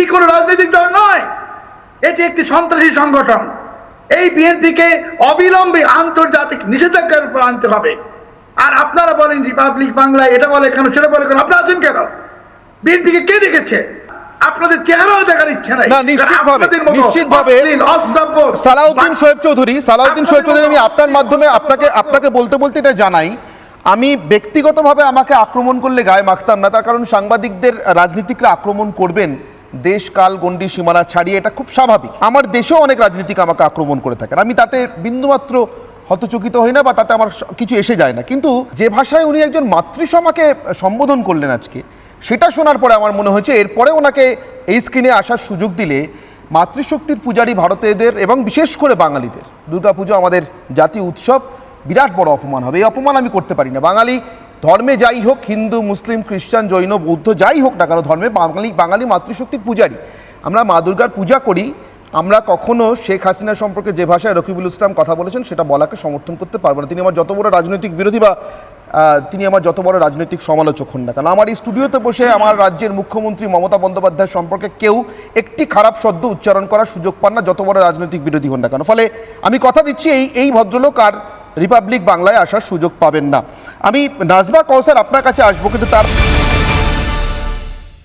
BNP কোনো রাজনৈতিক দল নয়। এটি একটি সন্ত্রাসী সংগঠন। এই বিএনপিকে অবিলম্বে আন্তর্জাতিক নিষেধাজ্ঞার উপর আনতে হবে। আর আপনারা বলেন রিপাবলিক বাংলায় এটা বলে কেন সেটা বলে কেন? আপনারা আছেন কেন? বিএনপিকে কে ডেকেছে আপনাদের চেহারাও দেখার ইচ্ছা নাই। না, নিশ্চিতভাবে, নিশ্চিতভাবে। সালাউদ্দিন শোয়েব চৌধুরী সালাউদ্দিন শোয়েব চৌধুরী আমি আপনার মাধ্যমে আপনাকে আপনাকে বলতে বলতে এটা জানাই। আমি ব্যক্তিগতভাবে আমাকে আক্রমণ করলে গায়ে মাখতাম না তার কারণ সাংবাদিকদের রাজনীতিকরা আক্রমণ করবেন দেশ কাল গণ্ডি সীমানা ছাড়িয়ে এটা খুব স্বাভাবিক। আমার দেশেও অনেক রাজনীতিক আমাকে আক্রমণ করে থাকেন আমি তাতে বিন্দুমাত্র হতচকিত হই না বা তাতে আমার কিছু এসে যায় না। কিন্তু যে ভাষায় উনি একজন মাতৃসমাকে সম্বোধন করলেন আজকে, সেটা শোনার পরে আমার মনে হয়েছে এরপরে ওনাকে এই স্ক্রিনে আসার সুযোগ দিলে মাতৃশক্তির পূজারী ভারতীয়দের এবং বিশেষ করে বাঙালিদের। দুর্গাপুজো আমাদের জাতীয় উৎসব, বিরাট বড় অপমান হবে। এই অপমান আমি করতে পারি না। বাঙালি ধর্মে যাই হোক, হিন্দু, মুসলিম, খ্রিস্টান, জৈন, বৌদ্ধ, যাই হোক না কেন, ধর্মে বাঙালি বাঙালি মাতৃশক্তির পূজারী আমরা মা দুর্গার পূজা করি। আমরা কখনো শেখ হাসিনা সম্পর্কে যে ভাষায় রকিবুল ইসলাম কথা বলেছেন, সেটা বলাকে সমর্থন করতে পারব না। তিনি আমার যত বড় রাজনৈতিক বিরোধী বা তিনি আমার যত বড় রাজনৈতিক সমালোচক হন না কেন। আমার এই স্টুডিওতে বসে আমার রাজ্যের মুখ্যমন্ত্রী মমতা বন্দ্যোপাধ্যায় সম্পর্কে কেউ একটি খারাপ শব্দ উচ্চারণ করার সুযোগ পান না, যত বড় রাজনৈতিক বিরোধী হন না কেন। ফলে আমি কথা দিচ্ছি এই এই ভদ্রলোক আর রিপাবলিক বাংলায় আসার সুযোগ পাবেন না। আমি নাজমা কৌসার আপনার কাছে আসব কিন্তু তার